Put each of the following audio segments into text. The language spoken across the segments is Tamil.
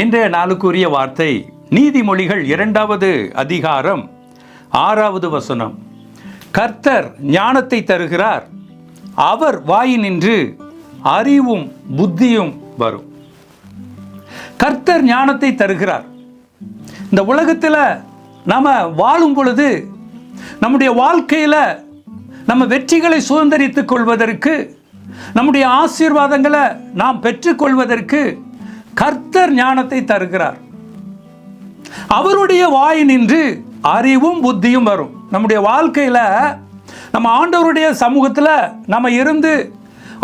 இன்றைய நாளுக்குரிய வார்த்தை நீதிமொழிகள் இரண்டாவது அதிகாரம் ஆறாவது வசனம். கர்த்தர் ஞானத்தை தருகிறார் அவர் வாயினின்று அறிவும் புத்தியும் வரும். கர்த்தர் ஞானத்தை தருகிறார். இந்த உலகத்தில் நாம் வாழும் பொழுது நம்முடைய வாழ்க்கையில் நம்ம வெற்றிகளை சுதந்திரித்துக் கொள்வதற்கு நம்முடைய ஆசீர்வாதங்களை நாம் பெற்றுக்கொள்வதற்கு கர்த்தர் ஞானத்தை தருகிறார். அவருடைய வாய் நின்று அறிவும் புத்தியும் வரும். நம்முடைய வாழ்க்கையில் நம்ம ஆண்டவருடைய சமூகத்தில் நம்ம இருந்து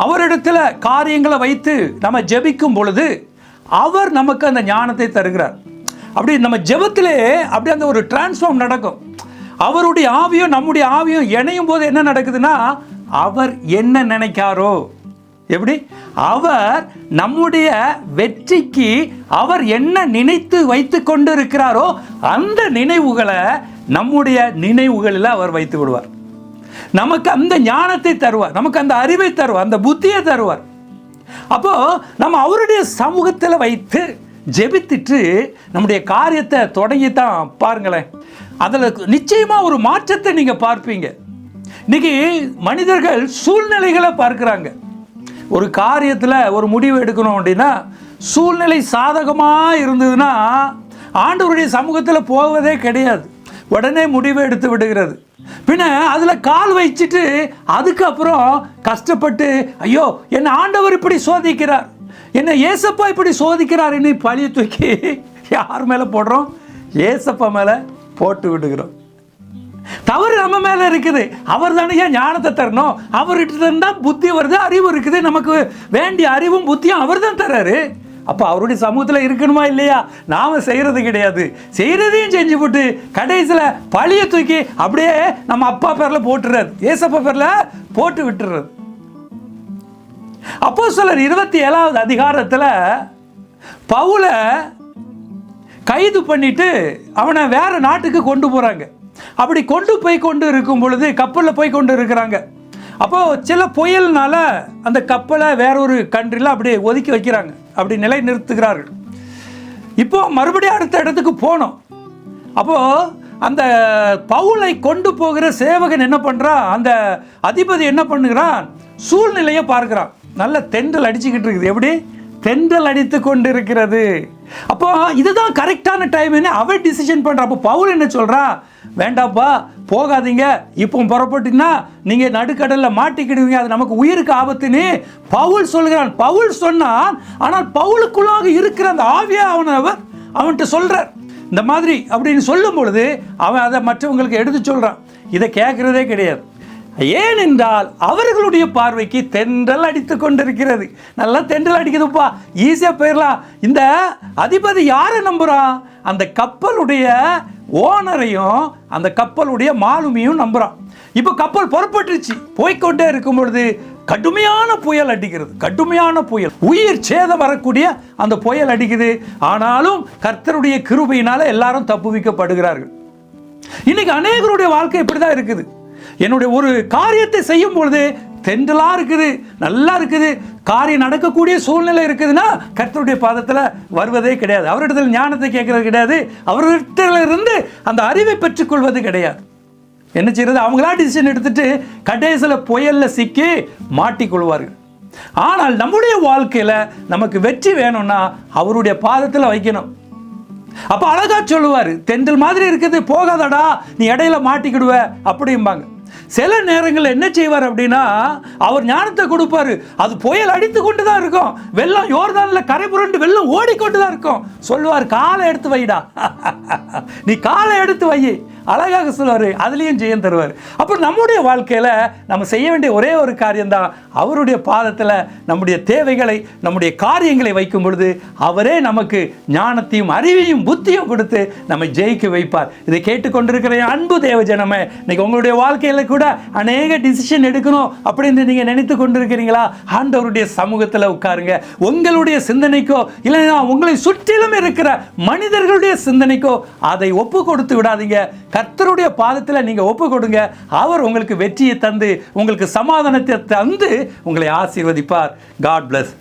அவரிடத்தில் காரியங்களை வைத்து நம்ம ஜெபிக்கும் பொழுது அவர் நமக்கு அந்த ஞானத்தை தருகிறார். அப்படி நம்ம ஜெபத்திலே அப்படி அந்த ஒரு டிரான்ஸ்ஃபார்ம் நடக்கும். அவருடைய ஆவியும் நம்முடைய ஆவியும் இணையும் போது என்ன நடக்குதுன்னா அவர் என்ன நினைக்காரோ எப்படி? அவர் நம்முடைய வெற்றிக்கு அவர் என்ன நினைத்து வைத்து கொண்டு இருக்கிறாரோ அந்த நினைவுகளை நம்முடைய நினைவுகளில் அவர் வைத்து விடுவார். நமக்கு அந்த ஞானத்தை தருவார். நமக்கு அந்த அறிவை தருவார். அந்த புத்தியை தருவார். அப்போ நம்ம அவருடைய சமூகத்தில் வைத்து ஜெபித்துட்டு நம்முடைய காரியத்தை தொடங்கி தான் பாருங்களேன். அதில் நிச்சயமாக ஒரு மாற்றத்தை நீங்கள் பார்ப்பீங்க. இன்னைக்கு மனிதர்கள் சூழ்நிலைகளை பார்க்குறாங்க. ஒரு காரியத்தில் ஒரு முடிவு எடுக்கணும் அப்படின்னா சூழ்நிலை சாதகமாக இருந்ததுன்னா ஆண்டவருடைய சமூகத்தில் போவதே கிடையாது. உடனே முடிவு எடுத்து விடுகிறது. பின்ன அதில் கால் வச்சுட்டு அதுக்கப்புறம் கஷ்டப்பட்டு ஐயோ என்னை ஆண்டவர் இப்படி சோதிக்கிறார். என்னை ஏசப்பா இப்படி சோதிக்கிறார். என்ன பழிய தூக்கி யார் மேலே போடுறோம்? ஏசப்பா மேலே போட்டு விடுகிறோம். தவறு நம்ம மேலே இருக்குது. அவர் தானே ஏன் ஞானத்தை தரணும்? அவர்கிட்ட இருந்தால் புத்தி வருது அறிவு இருக்குது. நமக்கு வேண்டிய அறிவும் புத்தியும் அவர் தான் தர்றாரு. அப்போ அவருடைய சமூகத்தில் இருக்கணுமா இல்லையா? நாம் செய்கிறது கிடையாது. செய்கிறதையும் செஞ்சு போட்டு கடைசியில் பழிய தூக்கி அப்படியே நம்ம அப்பா பேரில் போட்டுறாரு. ஏசப்பா பேரில் போட்டு விட்டுறது அப்போ சிலர் இருபத்தி ஏழாவது அதிகாரத்தில் பவுலை கைது பண்ணிட்டு அவனை வேற நாட்டுக்கு கொண்டு போகிறாங்க அப்படி கொண்டு போய் கொண்டு இருக்கும் பொழுது கப்பலில் போய் கொண்டு இருக்கிறாங்க. அப்போ சில புயல்னால அந்த கப்பலை வேற ஒரு கண்ட்ரியில் அப்படியே ஒதுக்கி வைக்கிறாங்க. அப்படி நிலை நிறுத்துகிறார்கள் இப்போ மறுபடியும் அடுத்த இடத்துக்கு போனோம். அப்போ அந்த பவுலை கொண்டு போகிற சேவகன் என்ன பண்ணுறான் அந்த அதிபதி என்ன பண்ணுகிறான் சூழ்நிலையை பார்க்குறான். நல்ல தென்றல் அடிச்சுக்கிட்டு இருக்குது. எப்படி? தென்றல் அடித்து கொண்டு இருக்கிறது அப்போ இதுதான் கரெக்டான டைம்னு அவன் டிசிஷன் பண்ணுறான் அப்போ பவுல் என்ன சொல்கிறா வேண்டாப்பா போகாதீங்க. இப்போ புறப்பட்டீங்கன்னா நீங்கள் நடுக்கடலில் மாட்டிக்கிடுவீங்க. அது நமக்கு உயிருக்கு ஆபத்துன்னு பவுல் சொல்கிறான். பவுல் சொன்னான் ஆனால் பவுலுக்குள்ளாக இருக்கிற அந்த ஆவியா அவர் அவன்கிட்ட சொல்கிறார் இந்த மாதிரி அப்படின்னு சொல்லும் பொழுது அவன் அதை மற்றவங்களுக்கு எடுத்து சொல்கிறான் இதை கேட்குறதே கிடையாது. ஏனென்றால் அவர்களுடைய பார்வைக்கு தென்றல் அடித்து கொண்டிருக்கிறது. நல்லா தென்றல் அடிக்குதுப்பா. ஈஸியாக போயிடலாம் இந்த அதிபதி யாரை நம்புகிறான் அந்த கப்பலுடைய ஓனரையும் அந்த கப்பலுடைய மாலுமியும் நம்புகிறான் இப்போ கப்பல் புறப்பட்டுருச்சு. போய்க்கொண்டே இருக்கும் பொழுது கடுமையான புயல் அடிக்கிறது. கடுமையான புயல். உயிர் சேதம் வரக்கூடிய அந்த புயல் அடிக்குது. ஆனாலும் கர்த்தருடைய கிருபையினால எல்லாரும் தப்புவிக்கப்படுகிறார்கள். இன்னைக்கு அநேகருடைய வாழ்க்கை இப்படி தான் இருக்குது. என்னுடைய ஒரு காரியத்தை செய்யும் பொழுது தென்றலாக இருக்குது நல்லா இருக்குது காரியம் நடக்கக்கூடிய சூழ்நிலை இருக்குதுன்னா கர்த்தருடைய பாதத்தில் வருவதே கிடையாது. அவரிடத்தில் ஞானத்தை கேட்கறது கிடையாது. அவரிடத்திலிருந்து அந்த அறிவை பெற்றுக்கொள்வது கிடையாது. என்ன செய்யறது? அவங்களா டிசிஷன் எடுத்துட்டு கடைசியில் புயலில் சிக்கி மாட்டிக்கொள்வார்கள். ஆனால் நம்முடைய வாழ்க்கையில் நமக்கு வெற்றி வேணும்னா அவருடைய பாதத்தில் வைக்கணும். அப்போ அழகா சொல்லுவார் தென்றல் மாதிரி இருக்குது போகாதடா நீ இடையில மாட்டிக்கிடுவ அப்படிம்பாங்க. சில நேரங்களில் என்ன செய்வார் அப்படின்னா அவர் ஞானத்தை கொடுப்பாரு. அது புயல் அடித்து கொண்டு தான் இருக்கும். வெள்ளம் யோர்தானில் கரை புரண்டு வெள்ளம் ஓடிக்கொண்டு தான் இருக்கும். சொல்லுவார் காலை எடுத்து வைடா. நீ காலை எடுத்து வை. அழகாக சொல்லுவார் அதுலேயும் ஜெயம் தருவார். அப்போ நம்முடைய வாழ்க்கையில் நம்ம செய்ய வேண்டிய ஒரே ஒரு காரியம்தான் அவருடைய பாதத்தில் நம்முடைய தேவைகளை நம்முடைய காரியங்களை வைக்கும் பொழுது அவரே நமக்கு ஞானத்தையும் அறிவையும் புத்தியும் கொடுத்து நம்மை ஜெயிக்க வைப்பார். இதை கேட்டுக்கொண்டிருக்கிற அன்பு தேவ ஜனமே இன்னைக்கு உங்களுடைய வாழ்க்கையில் கூட அநேக டிசிஷன் எடுக்கணும் அப்படின்னு நீங்கள் நினைத்து கொண்டிருக்கிறீங்களா? ஆண்டவருடைய சமூகத்தில் உட்காருங்க. உங்களுடைய சிந்தனைக்கோ இல்லைன்னா உங்களை சுற்றிலும் இருக்கிற மனிதர்களுடைய சிந்தனைக்கோ அதை ஒப்பு கொடுத்து விடாதீங்க. கர்த்தருடைய பாதத்தில் நீங்கள் ஒப்பு கொடுங்க அவர் உங்களுக்கு வெற்றியை தந்து உங்களுக்கு சமாதானத்தை தந்து உங்களை ஆசீர்வதிப்பார். God plus